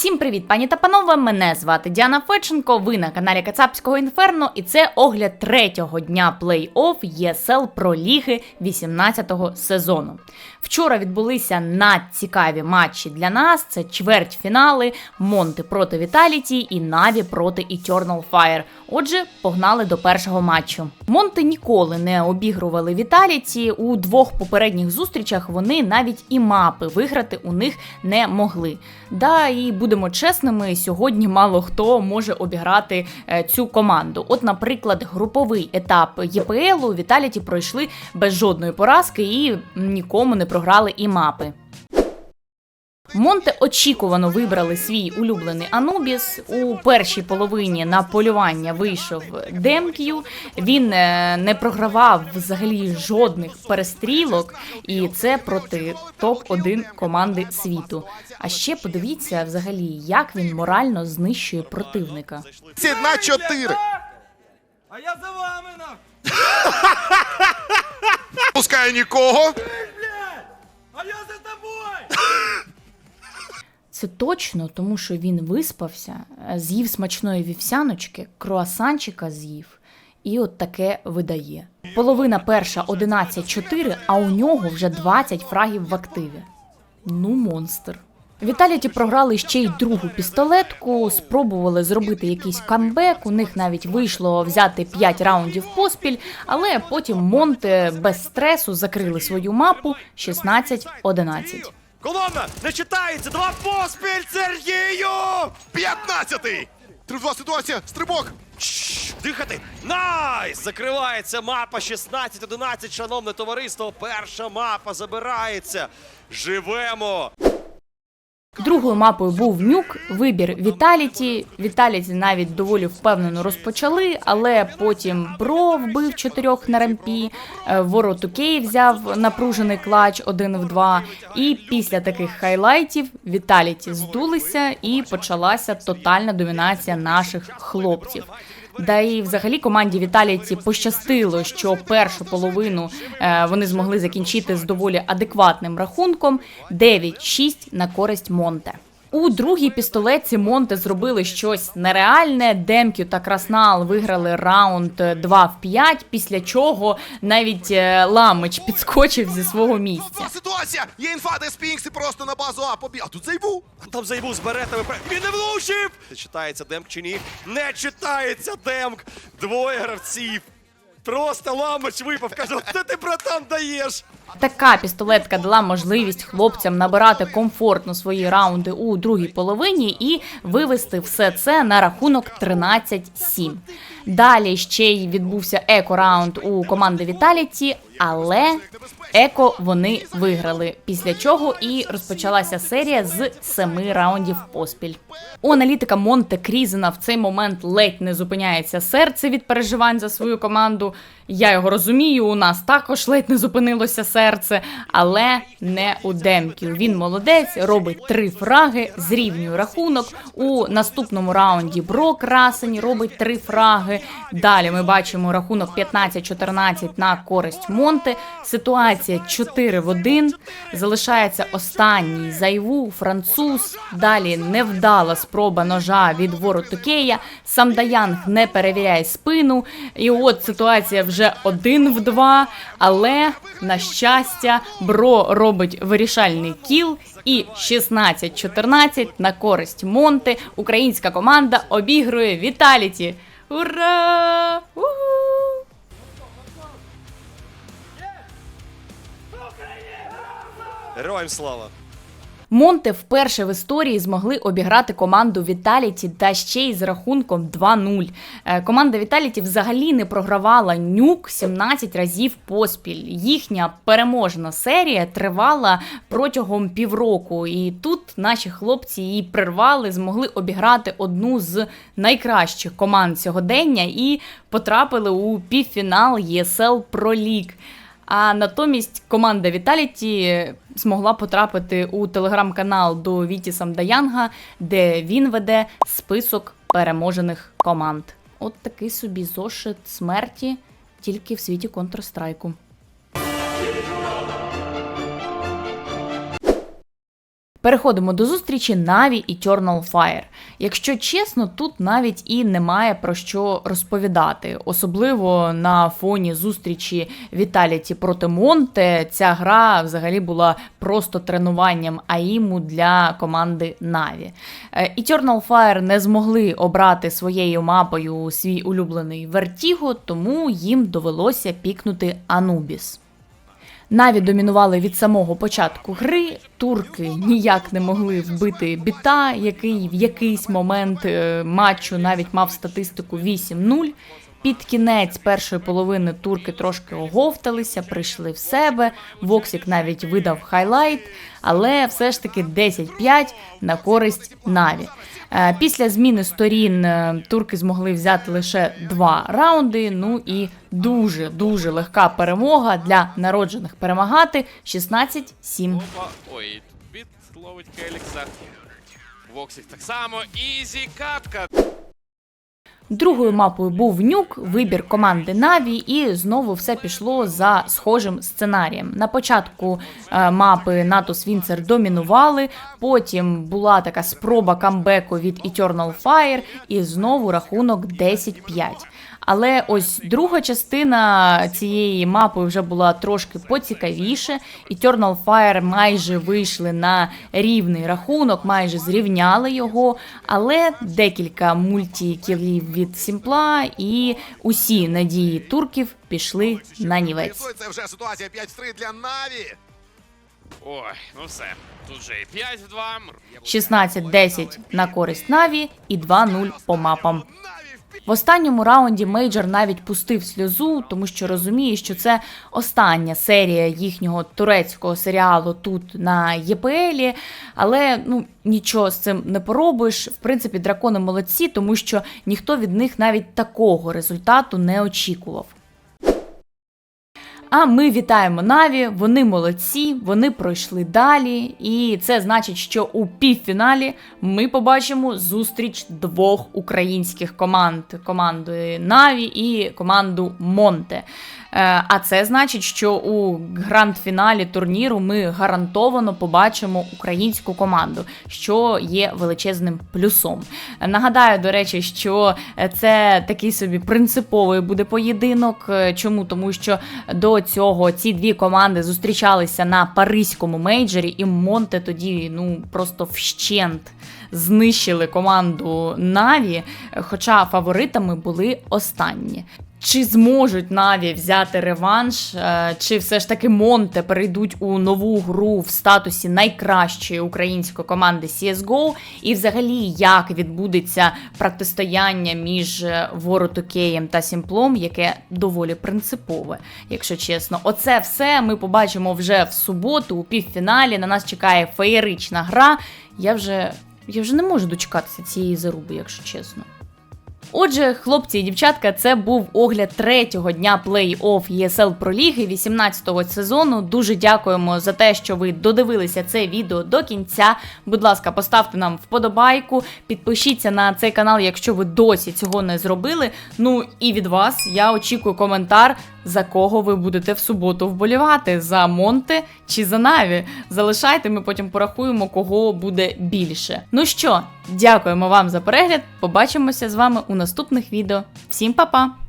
Всім привіт, пані та панове! Мене звати Діана Феченко. Ви на каналі Кацапського Інферно, і це огляд третього дня плей-офф ЄСЛ про ліги 18-го сезону. Вчора відбулися надцікаві матчі для нас: це чвертьфінали, Монти проти Віталіті і Наві проти Eternal Fire. Отже, погнали до першого матчу. Монти ніколи не обігрували Віталіті. У двох попередніх зустрічах вони навіть і мапи виграти у них не могли. Да, і будемо чесними, сьогодні мало хто може обіграти е, цю команду. От, наприклад, груповий етап ЄПЛ у Віталіті пройшли без жодної поразки і нікому не програли і мапи. Монте очікувано вибрали свій улюблений Анубіс. У першій половині на полювання вийшов Демк'ю. Він е, не програвав взагалі жодних перестрілок, і це проти топ-1 команди світу. А ще подивіться взагалі, як він морально знищує противника. Сід на чотири. А я за вами нах! Пускає нікого. Це точно, тому що він виспався, е, з'їв смачної вівсяночки, круасанчика з'їв. І от таке видає. Половина перша 11-4, а у нього вже 20 фрагів в активі. Ну, монстр. Віталіті програли ще й другу пістолетку, спробували зробити якийсь камбек. У них навіть вийшло взяти 5 раундів поспіль, але потім Монте без стресу закрили свою мапу 16-11. Колона! Не читається! Два поспіль, Сергію! П'ятнадцятий. Три-два ситуація. Стрибок. Дихати! Найс! Закривається мапа 16-11, шановне товариство. Перша мапа забирається. Живемо! Другою мапою був нюк, вибір Віталіті. Віталіті навіть доволі впевнено розпочали, але потім Бро вбив чотирьох на рампі. е, Воротукей взяв напружений клач один в два. І після таких хайлайтів Віталіті здулися і почалася тотальна домінація наших хлопців. Да і взагалі команді Віталійці пощастило, що першу половину е, вони змогли закінчити з доволі адекватним рахунком 9-6 на користь Монте. У другій пістолетці Монте зробили щось нереальне. Демкю та Краснал виграли раунд 2 в 5, після чого навіть е, Ламич підскочив зі свого місця. Ситуація. Є інфа, де Спінкси просто на базу А побіг. А тут зайбу. А там зайбу з беретами. Він не влучив! Чи читається демк чи ні? Не читається демк! Двоє гравців! Просто ламач випав, каже, де ти, братан, даєш? Така пістолетка дала можливість хлопцям набирати комфортно свої раунди у другій половині і вивести все це на рахунок 13-7. Далі ще й відбувся еко-раунд у команди Віталіті, але еко вони виграли. Після чого і розпочалася серія з семи раундів поспіль. У аналітика Монте Крізена в цей момент ледь не зупиняється серце від переживань за свою команду. Я його розумію, у нас також ледь не зупинилося серце, але не у Демків. Він молодець, робить три фраги, зрівнює рахунок. У наступному раунді Бро Красень робить три фраги. Далі ми бачимо рахунок 15-14 на користь Монте. Ситуація 4 в 1. Залишається останній зайву француз. Далі невдала спроба ножа від Воротокея. Сам Даянг не перевіряє спину. І от ситуація вже 1 в 2. Але на щастя, Бро робить вирішальний кіл. І 16-14 на користь Монти Українська команда обігрує Віталіті. Ура! Уху! Героям слава! Монте вперше в історії змогли обіграти команду Віталіті та ще й з рахунком 2-0. Е, Команда Віталіті взагалі не програвала нюк 17 разів поспіль. Їхня переможна серія тривала протягом півроку. І тут наші хлопці її прервали, змогли обіграти одну з найкращих команд сьогодення і потрапили у півфінал ЄСЛ Pro League. А натомість команда Віталіті змогла потрапити у телеграм-канал до Віті Самдаянга, де він веде список переможених команд. От такий собі зошит смерті тільки в світі Counter-Strike. Переходимо до зустрічі Na'Vi і Eternal Fire. Якщо чесно, тут навіть і немає про що розповідати. Особливо на фоні зустрічі Віталіті проти Монте. Ця гра взагалі була просто тренуванням АІМу для команди Na'Vi. Е, Eternal Fire не змогли обрати своєю мапою свій улюблений Vertigo, тому їм довелося пікнути Anubis. Наві домінували від самого початку гри. Турки ніяк не могли вбити біта, який в якийсь момент е, матчу навіть мав статистику 8-0. Під кінець першої половини турки трошки оговталися, прийшли в себе. Воксік навіть видав хайлайт, але все ж таки 10-5 на користь Наві. Е, Після зміни сторін е, турки змогли взяти лише два раунди. Ну і дуже дуже легка перемога для народжених перемагати 16-7. Опа. Ой, ловить Келікса. Воксік так само. Ізі катка. Другою мапою був нюк, вибір команди Наві, і знову все пішло за схожим сценарієм. На початку е, мапи НАТО Свінцер домінували, потім була така спроба камбеку від Eternal Fire, і знову рахунок 10-5. Але ось друга частина цієї мапи вже була трошки поцікавіше. Eternal Fire майже вийшли на рівний рахунок, майже зрівняли його, але декілька мультікілів від Сімпла і усі надії турків пішли на нівець. Це вже ситуація 5-3 для Наві. Ой, ну все. Тут же і 5 в 2. 16-10 на користь Наві і 2-0 по мапам. В останньому раунді Мейджор навіть пустив сльозу, тому що розуміє, що це остання серія їхнього турецького серіалу тут на ЄПЛі. Але ну нічого з цим не поробиш. В принципі, дракони молодці, тому що ніхто від них навіть такого результату не очікував. А ми вітаємо Наві. Вони молодці, вони пройшли далі. І це значить, що у півфіналі ми побачимо зустріч двох українських команд: команди Наві і команду Монте. Е, А це значить, що у гранд-фіналі турніру ми гарантовано побачимо українську команду, що є величезним плюсом. Нагадаю, до речі, що це такий собі принциповий буде поєдинок. Е, Чому? Тому що до цього ці дві команди зустрічалися на паризькому мейджорі, і Монте тоді ну просто вщент знищили команду Наві, хоча фаворитами були останні. Чи зможуть Наві взяти реванш, е, чи все ж таки Монте перейдуть у нову гру в статусі найкращої української команди CSGO? І взагалі як відбудеться протистояння між е, Воротокеєм та Сімплом, яке доволі принципове, якщо чесно. Оце все ми побачимо вже в суботу у півфіналі. На нас чекає феєрична гра. Я вже, я вже не можу дочекатися цієї заруби, якщо чесно. Отже, хлопці і дівчатка, це був огляд третього дня плей-офф ESL Pro Ліги 18-го сезону. Дуже дякуємо за те, що ви додивилися це відео до кінця. Будь ласка, поставте нам вподобайку, підпишіться на цей канал, якщо ви досі цього не зробили. Ну і від вас я очікую коментар, за кого ви будете в суботу вболівати: за Монте чи за Наві. Залишайте, ми потім порахуємо, кого буде більше. Ну що, дякуємо вам за перегляд. Побачимося з вами у наступних відео. Всім па-па!